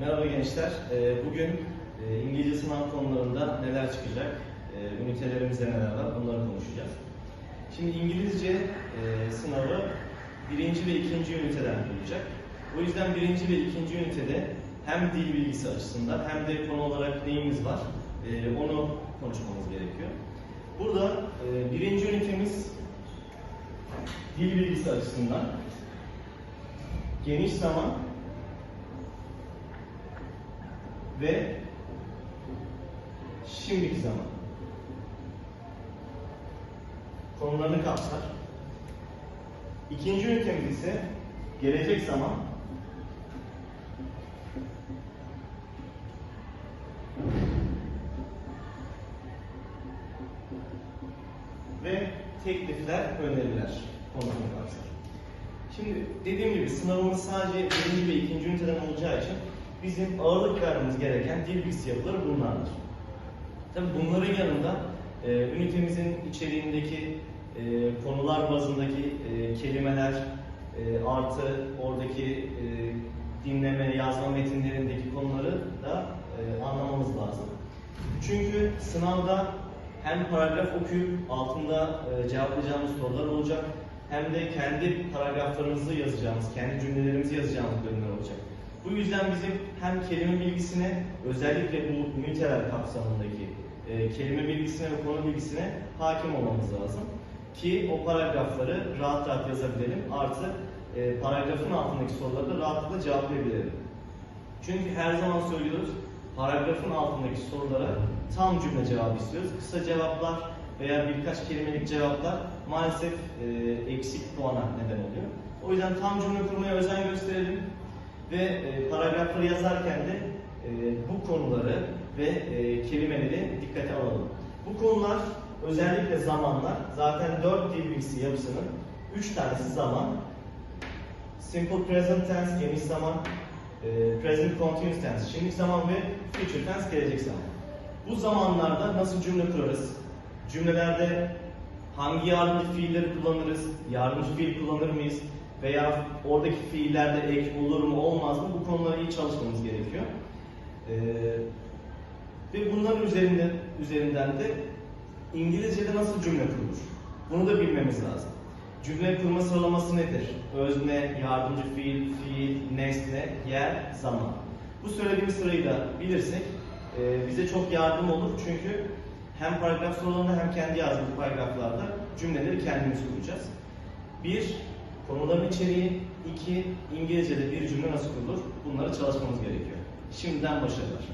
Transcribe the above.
Merhaba gençler. Ee, Bugün e, İngilizce sınav konularında neler çıkacak, e, ünitelerimizde neler var bunları konuşacağız. Şimdi İngilizce e, sınavı birinci ve ikinci üniteden olacak. O yüzden birinci ve ikinci ünitede hem dil bilgisi açısından hem de konu olarak neyimiz var e, onu konuşmamız gerekiyor. Burada birinci ünitemiz dil bilgisi açısından geniş zaman ve şimdiki zaman konularını kapsar. İkinci ünitemiz ise gelecek zaman ve teklifler, öneriler konusunu kapsar. Şimdi dediğim gibi sınavımız sadece birinci ve ikinci üniteden olacağı için bizim ağırlık vermemiz gereken dil bilgisi yapıları bunlardır. Tabii bunların yanında e, ünitemizin içeriğindeki e, konular bazındaki e, kelimeler e, artı oradaki e, dinleme, yazma metinlerindeki konuları da e, anlamamız lazım. Çünkü sınavda hem paragraf okuyup altında e, cevaplayacağımız sorular olacak hem de kendi paragraflarımızı yazacağımız, kendi cümlelerimizi yazacağımız bölümler olacak. Bu yüzden bizim hem kelime bilgisine, özellikle bu üniteler kapsamındaki e, kelime bilgisine ve konu bilgisine hakim olmamız lazım. Ki o paragrafları rahat rahat yazabilelim. Artı e, paragrafın altındaki soruları da rahatlıkla cevaplayabilelim. Çünkü her zaman söylüyoruz, paragrafın altındaki sorulara tam cümle cevabı istiyoruz. Kısa cevaplar veya birkaç kelimelik cevaplar maalesef e, eksik puana neden oluyor. O yüzden tam cümle kurmaya özen gösterelim ve e, paragrafları yazarken de e, bu konuları ve e, kelimeleri dikkate alalım. Bu konular özellikle zamanlar zaten dört dil bilgisi yapısının üç tanesi zaman. Simple present tense geniş zaman, e, present continuous tense şimdilik zaman ve future tense gelecek zaman. Bu zamanlarda nasıl cümle kurarız? Cümlelerde hangi yardımcı fiilleri kullanırız? Yardımcı fiil kullanır mıyız? Veya oradaki fiillerde ek olur mu olmaz mı? Bu konuları iyi çalışmamız gerekiyor. Ee, ve bunların üzerinde, üzerinden de İngilizce'de nasıl cümle kurulur? Bunu da bilmemiz lazım. Cümle kurma sıralaması nedir? Özne, yardımcı fiil, fiil, nesne, yer, zaman. Bu söylediğim sırayı da bilirsek e, bize çok yardım olur çünkü hem paragraf sorularında hem kendi yazdığımız paragraflarda cümleleri kendimiz kuracağız. Bir, konuların içeriği. iki İngilizce'de bir cümle nasıl kurulur? Bunları çalışmamız gerekiyor. Şimdiden başarılar.